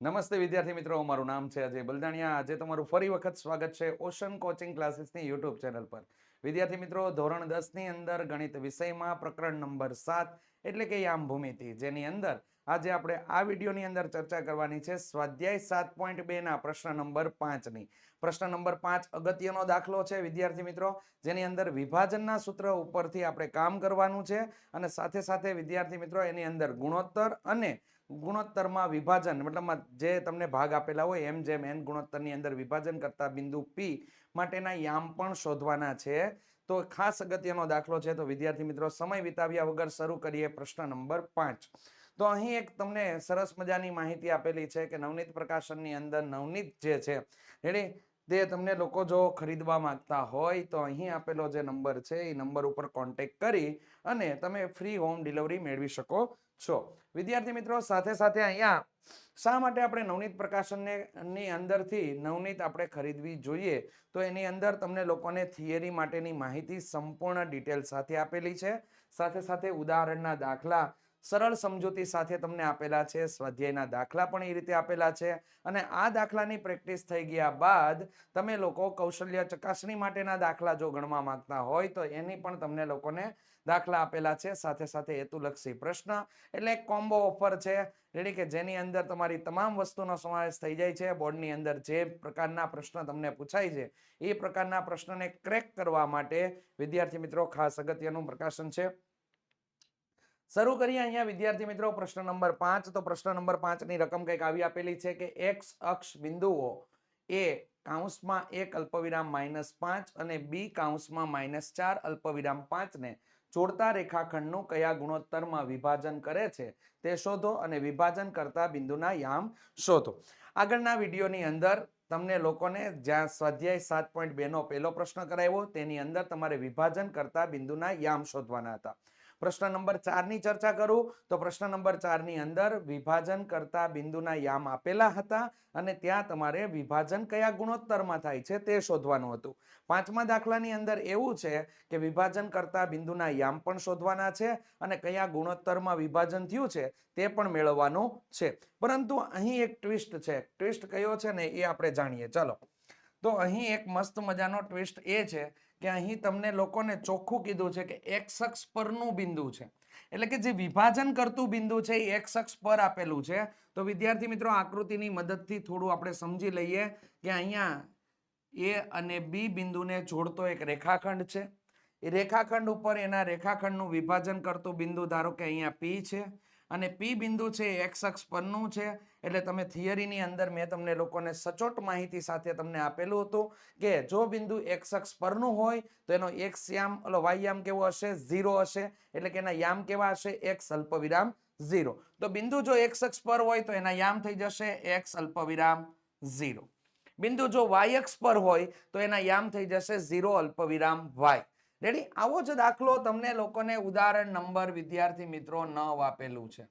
નમસ્તે વિદ્યાર્થી મિત્રો મારું નામ છે અજય બલદાણિયા. આજે તમારું ફરી વખત સ્વાગત છે ઓશન કોચિંગ ક્લાસીસની યુટ્યુબ ચેનલ પર. વિદ્યાર્થી મિત્રો, ધોરણ દસની અંદર ગણિત વિષયમાં પ્રકરણ નંબર સાત, એટલે કે યામ ભૂમિતિ જેની અંદર આજે આપણે આ વિડીયોની અંદર ચર્ચા કરવાની છે સ્વાધ્યાય સાત પોઈન્ટ બે ના પ્રશ્ન નંબર પાંચની પ્રશ્ન નંબર પાંચ અગત્યનો દાખલો છે, વિદ્યાર્થી મિત્રો. જેની અંદર વિભાજનના સૂત્ર ઉપરથી આપણે કામ કરવાનું છે અને સાથે સાથે વિદ્યાર્થી મિત્રો એની અંદર ગુણોત્તર અને ગુણોત્તરમાં વિભાજન મતલબમાં જે તમને ભાગ આપેલા હોય એમ જેમ એન ગુણોત્તરની અંદર વિભાજન કરતા બિંદુ પી માટેના યામ પણ શોધવાના છે. તો ખાસ અગત્યનો દાખલો છે. તો વિદ્યાર્થી મિત્રો, સમય વિતાવ્યા વગર શરૂ કરીએ પ્રશ્ન નંબર પાંચ. તો અહીં એક તમને સરસ મજાની માહિતી આપેલી છે કે નવનીત પ્રકાશનની અંદર નવનીત જે છે, રેડી? તે તમને લોકો જો ખરીદવા માંગતા હોય તો અહીં આપેલો જે નંબર છે, એ નંબર ઉપર કોન્ટેક કરી અને તમે ફ્રી હોમ ડિલિવરી મેળવી શકો છો. વિદ્યાર્થી મિત્રો, સાથે સાથે અહીંયા શા માટે આપણે નવનીત પ્રકાશનને અંદરથી નવનીત આપણે ખરીદવી જોઈએ? તો એની અંદર તમને લોકોને થિયરી માટેની માહિતી સંપૂર્ણ ડિટેલ સાથે આપેલી છે. સાથે સાથે ઉદાહરણના દાખલા સરળ સમજૂતી સાથે તમને આપેલા છે. સ્વાધ્યાયના દાખલા પણ એ રીતે આપેલા છે અને આ દાખલાની પ્રેક્ટિસ થઈ ગયા બાદ તમે લોકો કૌશલ્ય ચકાસણી માટેના દાખલા જો ગણવા માંગતા હોય તો એની પણ તમને લોકોને દાખલા આપેલા છે. સાથે સાથે હેતુલક્ષી પ્રશ્ન એટલે એક કોમ્બો ઓફર છે રેડી કે જેની અંદર તમારી તમામ વસ્તુનો સમાવેશ થઈ જાય છે. બોર્ડની અંદર જે પ્રકારના પ્રશ્ન તમને પૂછાય છે એ પ્રકારના પ્રશ્નને ક્રેક કરવા માટે વિદ્યાર્થી મિત્રો ખાસ અગત્યનું પ્રકાશન છે. શરૂ કરીએ અહીંયા વિદ્યાર્થી મિત્રો પ્રશ્ન નંબર પાંચ. તો પ્રશ્ન નંબર પાંચની રકમ કંઈક આવી આપેલી છે કે એક્સ અક્ષ બિંદુઓ એ કાઉન્સમાં એક અલ્પવિરામ માઇનસ પાંચ અને બી કાઉન્સમાં માઇનસ ચાર અલ્પવિરામ પાંચને જોડતા રેખાખંડનું કયા ગુણોત્તરમાં વિભાજન કરે છે તે શોધો અને વિભાજન કરતા બિંદુના યામ શોધો. આગળના વિડીયોની અંદર તમને લોકોને જ્યાં સ્વાધ્યાય સાત પોઈન્ટ બેનો પહેલો પ્રશ્ન કરાવ્યો તેની અંદર તમારે વિભાજન કરતા બિંદુના યામ શોધવાના હતા. પ્રશ્ન નંબર ચારની ચર્ચા કરું. તો પ્રશ્ન નંબર ચારની અંદર વિભાજન કરતા બિંદુના યામ આપેલા હતા અને ત્યાં તમારે વિભાજન કયા ગુણોત્તરમાં થાય છે તે શોધવાનું હતું. પાંચમા દાખલાની અંદર એવું છે કે વિભાજન કરતા બિંદુના યામ પણ શોધવાના છે અને કયા ગુણોત્તરમાં વિભાજન થયું છે તે પણ મેળવવાનું છે. પરંતુ અહીં એક ટ્વિસ્ટ છે. ટ્વિસ્ટ કયો છે ને એ આપણે જાણીએ. ચાલો. તો અહીં એક મસ્ત મજાનો ટ્વિસ્ટ એ છે કે અહીં તમને લોકોને ચોખ્ખું કીધું છે કે એક્સ અક્ષ પરનું બિંદુ છે. એટલે કે જે વિભાજન કરતું બિંદુ છે એ એક્સ અક્ષ પર આપેલું છે. તો વિદ્યાર્થી મિત્રો, આકૃતિની મદદથી થોડું આપણે સમજી લઈએ કે અહીંયા એ અને બી બિંદુને જોડતો એક રેખાખંડ છે. એ રેખાખંડ ઉપર એના રેખાખંડનું વિભાજન કરતું બિંદુ ધારો કે અહીંયા પી છે. અને પી બિંદુ છે એ એક્સ અક્ષ પરનું છે, એટલે તમે થિયરીની અંદર મેં તમને લોકોને સચોટ માહિતી સાથે તમને આપેલું હતું કે જો બિંદુ એક્સ અક્ષ પરનું હોય, તો એનો એક્સ યામ, ઓલો વાય યામ કેવો હશે? ઝીરો હશે. એટલે કે એના યામ કેવા હશે? એક્સ અલ્પવિરામ ઝીરો. તો બિંદુ જો એક્સ અક્ષ પર હોય, તો એના યામ થઈ જશે એક્સ અલ્પવિરામ ઝીરો. બિંદુ જો વાય અક્ષ પર હોય, તો એના યામ થઈ જશે ઝીરો અલ્પવિરામ વાય રેડી આવો જ દાખલો તમને લોકોને ઉદાહરણ નંબર વિદ્યાર્થી મિત્રો નવ આપેલું છે.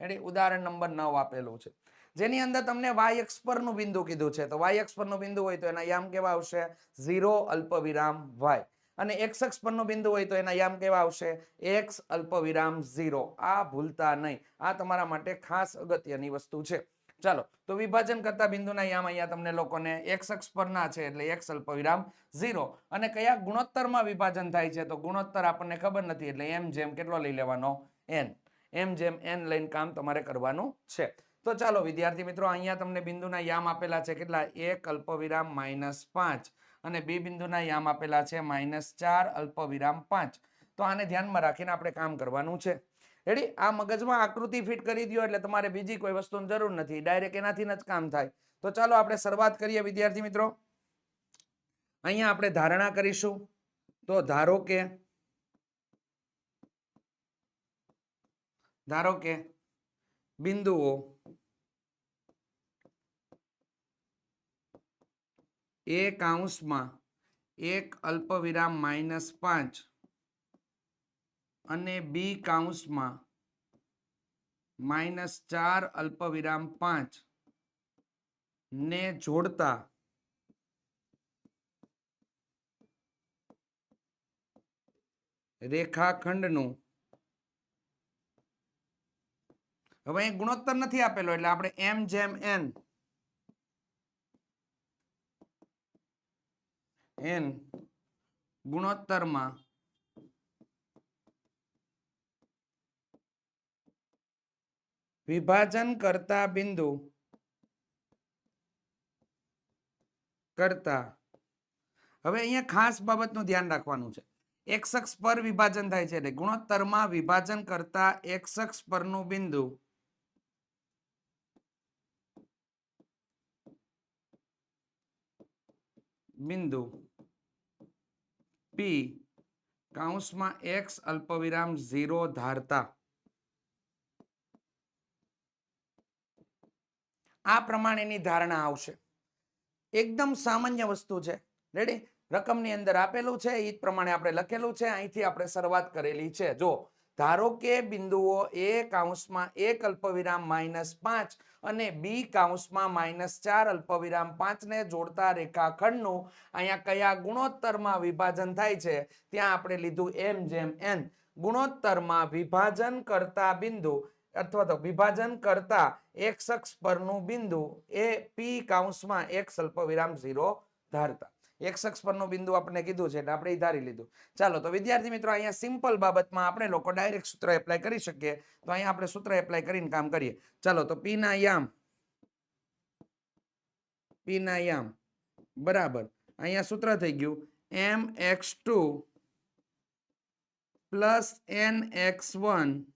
રેડી ઉદાહરણ નંબર નવ આપેલું છે. જેની અંદર તમને વાય એક્સ પરનું બિંદુ કીધું છે. તો વાય એક્સ પરનું બિંદુ હોય તો એના યામ કેવા આવશે? ઝીરો અલ્પવિરામ વાય અને એક્સ અક્ષ પરનું બિંદુ હોય તો એના યામ કેવા આવશે? એક્સ અલ્પવિરામ ઝીરો. આ ભૂલતા નહીં. આ તમારા માટે ખાસ અગત્યની વસ્તુ છે. ચાલો, તો વિભાજન કરતા બિંદુના યામ અહીંયા તમને લોકોને એક્સ અક્ષ પરના છે એટલે એક્સ અલ્પવિરામ ઝીરો અને કયા ગુણોત્તરમાં વિભાજન થાય છે? તો ગુણોત્તર આપણને ખબર નથી એટલે એમ જેમ કેટલો લઈ લેવાનો? એન એમ જેમ એન લઈને કામ તમારે કરવાનું છે. તો ચાલો, વિદ્યાર્થી મિત્રો, અહીંયા તમને બિંદુના યામ આપેલા છે કેટલા? એક અલ્પવિરામ માઇનસ પાંચ. અને બી બિંદુના યામ આપેલા છે માઇનસ ચાર અલ્પવિરામ પાંચ. તો આને ધ્યાનમાં રાખીને આપણે કામ કરવાનું છે. રેડી? આ મગજમાં આકૃતિ ફિટ કરી દો એટલે તમારે બીજી કોઈ વસ્તુની જરૂર નથી. ડાયરેક્ટ એનાથી જ કામ થાય. તો ચાલો આપણે શરૂઆત કરીએ, વિદ્યાર્થી મિત્રો. અહીંયા આપણે ધારણા કરીશું. તો ધારો કે ધારો કે બિંદુઓ એ કાઉન્સમાં એક અલ્પવિરામ માઇનસ પાંચ અને બી કાઉન્સમાં માઇનસ ચાર અલ્પવિરામ પાંચ ને જોડતા રેખાખંડનું હવે અહીં ગુણોત્તર નથી આપેલો એટલે આપણે એમ જેમ એન એન ગુણોત્તરમાં વિભાજન કરતા બિંદુ કરતા. હવે અહીંયા ખાસ બાબતનું ધ્યાન રાખવાનું છે. એક્સ અક્ષ પર વિભાજન થાય છે એટલે ગુણોત્તરમાં વિભાજન કરતા એક્સ અક્ષ પરનું બિંદુ. બિંદુ. પી. કાઉન્સમાં એક્સ અલ્પવિરામ ઝીરો ધારતા. આ પ્રમાણેની ધારણા આવશે. એકદમ સામાન્ય વસ્તુ છે. રેડી રકમની અંદર આપેલું છે, એ જ પ્રમાણે આપણે લખેલું છે. અહીંથી આપણે શરૂઆત કરેલી છે. જો, ધારો કે બિંદુઓ એ કાઉન્સમાં એક અલ્પવિરામ માઇનસ પાંચ અને બી કાઉન્સમાં માઇનસ ચાર અલ્પવિરામ પાંચને જોડતા રેખાખંડનું અહીંયા કયા ગુણોત્તરમાં વિભાજન થાય છે? ત્યાં આપણે લીધું એમ જેમ એન ગુણોત્તરમાં વિભાજન કરતા બિંદુ અથવા તો વિભાજન કરતા એક શખ્સ પરનું બિંદુ એ પી કાઉન્સમાં એક અલ્પવિરામ ઝીરો ધારતા. એક શખ્સ પરનું બિંદુ આપણે કીધું છે એટલે આપણે ધારી લીધું. ચાલો, તો વિદ્યાર્થી મિત્રો, અહીંયા સિમ્પલ બાબતમાં આપણે લોકો ડાયરેક્ટ સૂત્ર એપ્લાય કરી શકીએ. તો અહીંયા આપણે સૂત્ર એપ્લાય કરીને કામ કરીએ. ચાલો, તો પી ના યામ. પી ના યામ. બરાબર. અહીંયા સૂત્ર થઈ ગયું. M X two plus N X one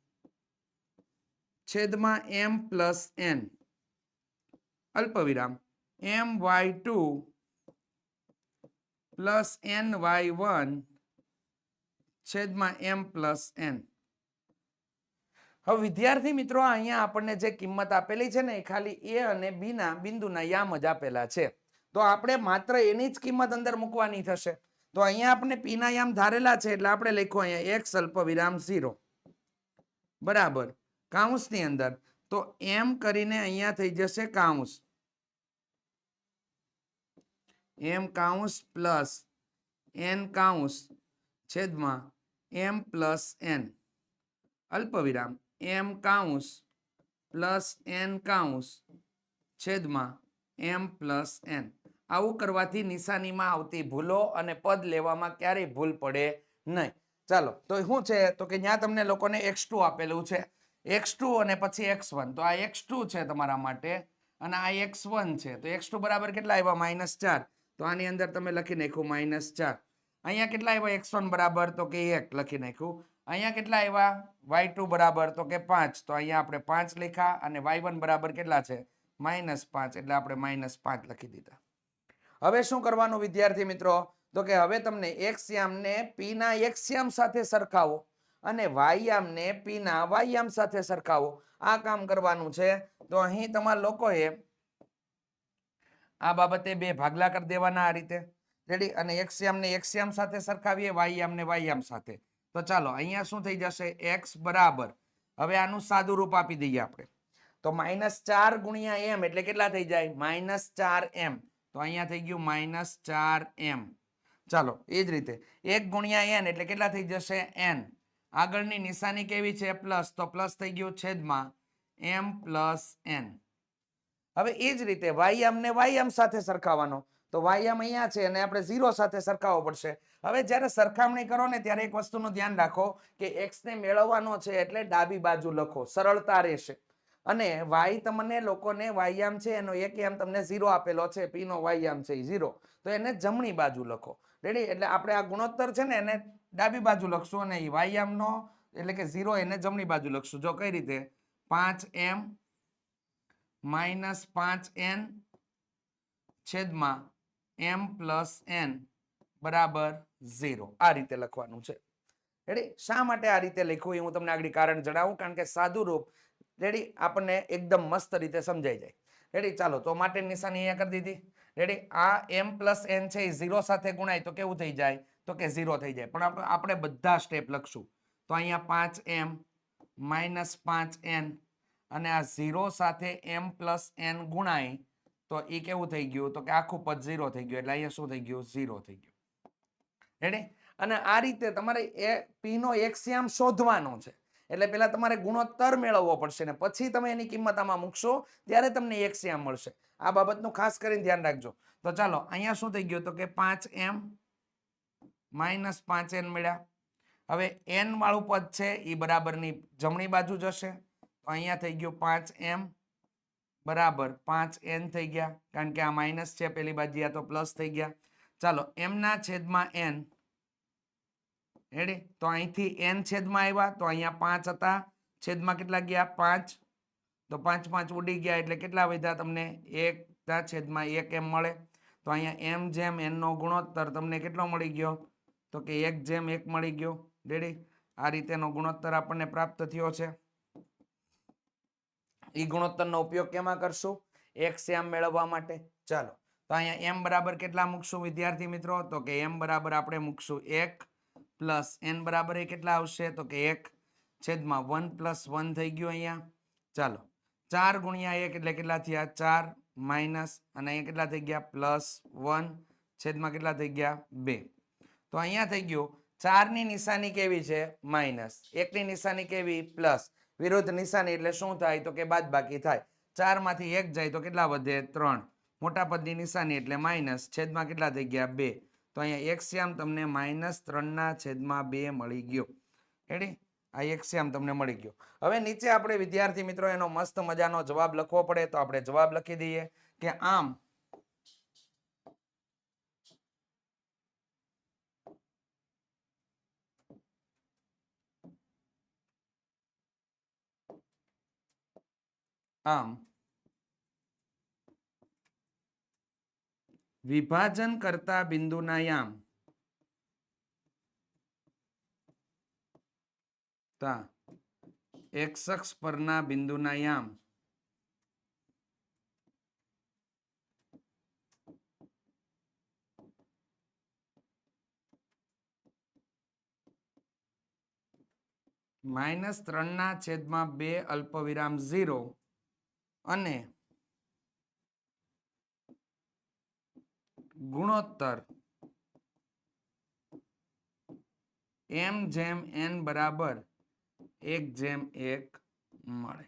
છેદમાં એમ પ્લસ એન. અલ્પવિરામ. M Y two plus N Y one છેદમાં એમ પ્લસ એન. હવે વિદ્યાર્થી મિત્રો, અહીંયા આપણને જે કિંમત આપેલી છે ને, એ ખાલી એ અને બીના બિંદુના યામ જ આપેલા છે. તો આપણે માત્ર એની જ કિંમત અંદર મૂકવાની થશે. તો અહીંયા આપણે પીના યામ ધારેલા છે, એટલે આપણે લખ્યું અહીંયા એક અલ્પ વિરામ ઝીરો. બરાબર. કાઉન્સની અંદર. તો એમ કરીને અહીંયા થઈ જશે કાઉન્સ. એમ કાઉન્સ પ્લસ એન કાઉન્સ છેદમાં એમ પ્લસ એન. અલ્પવિરામ. એમ કાઉન્સ પ્લસ એન કાઉન્સ છેદમાં એમ પ્લસ એન. આવું કરવાથી નિશાનીમાં આવતી ભૂલો અને પદ લેવામાં ક્યારેય ભૂલ પડે નહીં. ચાલો, તો શું છે? તો કે ત્યાં તમને લોકોને એક્સ ટુ આપેલું છે. એક્સ ટુ અને પછી એક્સ વન તો આ એક્સ ટુ છે તમારા માટે અને આ એક્સ વન છે. તો એક્સ ટુ બરાબર કેટલા આવ્યા માઇનસ ચાર. તો આની અંદર તમે લખી નાખ્યું માઇનસ ચાર. અહીંયા કેટલા આવ્યા એક્સ વન બરાબર તો કે એક લખી નાખ્યું. અહીંયા કેટલા આવ્યા વાય ટુ બરાબર તો કે પાંચ. તો અહીંયા આપણે પાંચ લખ્યા અને વાય વન બરાબર કેટલા છે? માઇનસ પાંચ. એટલે આપણે માઇનસ પાંચ લખી દીધા. હવે શું કરવાનું વિદ્યાર્થી મિત્રો? તો કે હવે તમને એક્સ યામને પી એક્સ યામ સાથે સરખાવો. અને વાયામને પીના વાયામ સાથે સરખાવો. આ કામ કરવાનું છે. તો અહીં તમારા લોકોએ આ બાબતે બે ભાગલા કરી દેવાના આ રીતે. રેડી અને એક્સયામ ને એક્સયામ સાથે સરખાવીએ વાયામને વાયામ સાથે. તો ચાલો, અહીંયા શું થઈ જશે? એક્સ બરાબર. હવે આનું સાદું રૂપ આપી દઈએ આપણે. તો માઇનસ ચાર ગુણ્યા એમ એટલે કેટલા થઈ જાય? માઇનસ ચાર એમ. તો અહીંયા થઈ ગયું માઇનસ ચાર એમ. ચાલો, એ જ રીતે. એક ગુણ્યા એન એટલે કેટલા થઈ જશે? એન. આગળની નિશાની કેવી છે? પ્લસ. તો પ્લસ થઈ ગયું છેદમાં એમ પ્લસ એન. હવે એ જ રીતે વાયામ ને વાયામ સાથે સરખાવવાનો. તો વાયામ અહીંયા છે અને આપણે ઝીરો સાથે સરખાવવો પડશે. હવે જ્યારે સરખામણી કરો ને ત્યારે એક વસ્તુનું ધ્યાન રાખો કે એક્સ ને મેળવવાનો છે એટલે ડાબી બાજુ લખો. સરળતા રહેશે. અને વાય તમને લોકોને વાયામ છે એનો એક યામ તમને ઝીરો આપેલો છે. પી નો વાયામ છે ઝીરો. તો એને જમણી બાજુ લખો. રેડી એટલે આપણે આ ગુણોત્તર છે ને એને ડાબી બાજુ લખશું અને એ વાયામનો એટલે કે ઝીરો એને જમણી બાજુ લખશું. જો કઈ રીતે? પાંચ એમ માઇનસ પાંચ એન છેદમાં એમ પ્લસ એન બરાબર ઝીરો આ રીતે લખવાનું છે. રેડી શા માટે આ રીતે લખ્યું? એ હું તમને આગળ કારણ જણાવું, કારણ કે સાદુરૂપ. રેડી આપણને એકદમ મસ્ત રીતે સમજાઈ જાય. રેડી ચાલો, તો માટે નિશાની અહીંયા કરી દીધી. રેડી આ એમ પ્લસ એન છે એ ઝીરો સાથે ગુણાય તો કેવું થઈ જાય? તો કે ઝીરો થઈ જાય. પણ આપણે બધા સ્ટેપ લખશું. તો અહીંયા પાંચ એમ માઇનસ પાંચ એન અને આ ઝીરો સાથે એમ પ્લસ એન ગુણાય તો એ કેવું થઈ ગયું? તો કે આખું પદ ઝીરો થઈ ગયું. એટલે અહીંયા શું થઈ ગયું? ઝીરો થઈ ગયું. રેડી અને આ રીતે તમારે એ પીનો એક્સિયામ શોધવાનો છે. એટલે પહેલાં તમારે ગુણોત્તર મેળવવો પડશે ને પછી તમે એની કિંમત આમાં મૂકશો, ત્યારે તમને એક શ્યામ મળશે. આ બાબતનું ખાસ કરીને ધ્યાન રાખજો. તો ચાલો, અહીંયા શું થઈ ગયું તો કે પાંચ એમ માઇનસ પાંચ એન મળ્યા. હવે એન વાળું પદ છે એ બરાબરની જમણી બાજુ જશે. તો અહીંયા થઈ ગયું પાંચ એમ બરાબર પાંચ એન થઈ ગયા. કારણ કે આ માઇનસ છે, પેલી બાજુ આ તો પ્લસ થઈ ગયા. ચાલો, એમના છેદમાં એન રેડી તો અહીંથી એન છેદમાં આવ્યા, તો અહીંયા પાંચ હતા. છેદમાં કેટલા ગયા? પાંચ. તો પાંચ પાંચ ઉડી ગયા એટલે કેટલા વધ્યા તમને? એક ના છેદમાં એક એમ મળે. તો અહીંયા એમ જેમ એનનો ગુણોત્તર તમને કેટલો મળી ગયો? તો કે એક જેમ એક મળી ગયો. રેડી આ રીતેનો ગુણોત્તર આપણને પ્રાપ્ત થયો છે. એ ગુણોત્તરનો ઉપયોગ કેમાં કરશું? એક શ્યામ મેળવવા માટે. ચાલો. તો અહીંયા એમ બરાબર કેટલા મૂકશું વિદ્યાર્થી મિત્રો? તો કે એમ બરાબર આપણે મૂકશું એક. પ્લસ એન બરાબર એ કેટલા આવશે? તો કે એક છેદમાં વન પ્લસ વન થઈ ગયું અહીંયા. ચાલો, ચાર ગુણ્યા એક એટલે કેટલા થયા? ચાર માઇનસ અને અહીંયા કેટલા થઈ ગયા? પ્લસ વન છેદમાં કેટલા થઈ ગયા? બે. તો અહીંયા થઈ ગયું. ચારની નિશાની કેવી છે? માઇનસ. એકની નિશાની કેવી? પ્લસ. વિરુદ્ધ નિશાની એટલે શું થાય? તો કે બાદ બાકી થાય. ચારમાંથી એક જાય તો કેટલા વધે? ત્રણ. મોટા પદની નિશાની એટલે માઇનસ. છેદમાં કેટલા થઈ ગયા? બે. તો અહીંયા એક શ્યામ તમને માઇનસ ત્રણના છેદમાં બે મળી ગયો. રેડી આ એક શ્યામ તમને મળી ગયો. હવે નીચે આપણે વિદ્યાર્થી મિત્રો એનો મસ્ત મજાનો જવાબ લખવો પડે તો આપણે જવાબ લખી દઈએ કે આમ. આમ. વિભાજન કરતા બિંદુના યામ. તા. અક્ષ પરના બિંદુના યામ. માઇનસ ત્રણના છેદમાં બે અલ્પવિરામ ઝીરો અને ગુણોત્તર. એમ જેમ એન બરાબર, એક જેમ એક મળે.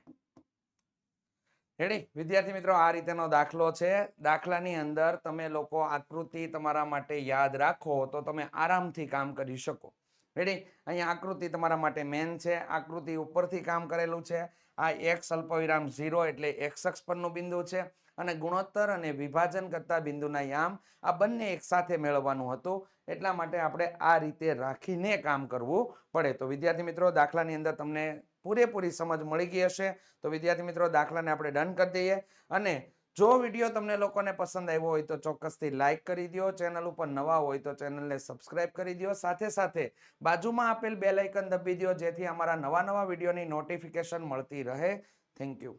રેડી વિદ્યાર્થી મિત્રો, આ રીતેનો દાખલો છે. દાખલાની અંદર તમે લોકો આકૃતિ તમારા માટે યાદ રાખો, તો તમે આરામથી કામ કરી શકો. રેડી અહીંયા આકૃતિ તમારા માટે મેન છે. આકૃતિ ઉપરથી કામ કરેલું છે. આ એક્સ અલ્પવિરામ ઝીરો એટલે એક્સ અક્ષ પરનું બિંદુ છે. અને ગુણોત્તર અને વિભાજન કરતા બિંદુના યામ આ બંને એકસાથે મેળવવાનું હતું. એટલા માટે આપણે આ રીતે રાખીને કામ કરવું પડે. તો વિદ્યાર્થી મિત્રો, દાખલાની અંદર તમને પૂરેપૂરી સમજ મળી ગઈ હશે. તો વિદ્યાર્થી મિત્રો, દાખલાને આપણે ડન કરી દઈએ. અને જો વીડિયો તમને લોકોને પસંદ આવ્યો હોય તો ચોક્કસથી લાઇક કરી દો. ચેનલ ઉપર નવા હોય તો ચેનલને સબસ્ક્રાઇબ કરી દો. સાથે સાથે બાજુમાં આપેલ બે લાઇકન દબી દો, જેથી અમારા નવા નવા વિડીયોની નોટિફિકેશન મળતી રહે. Thank you.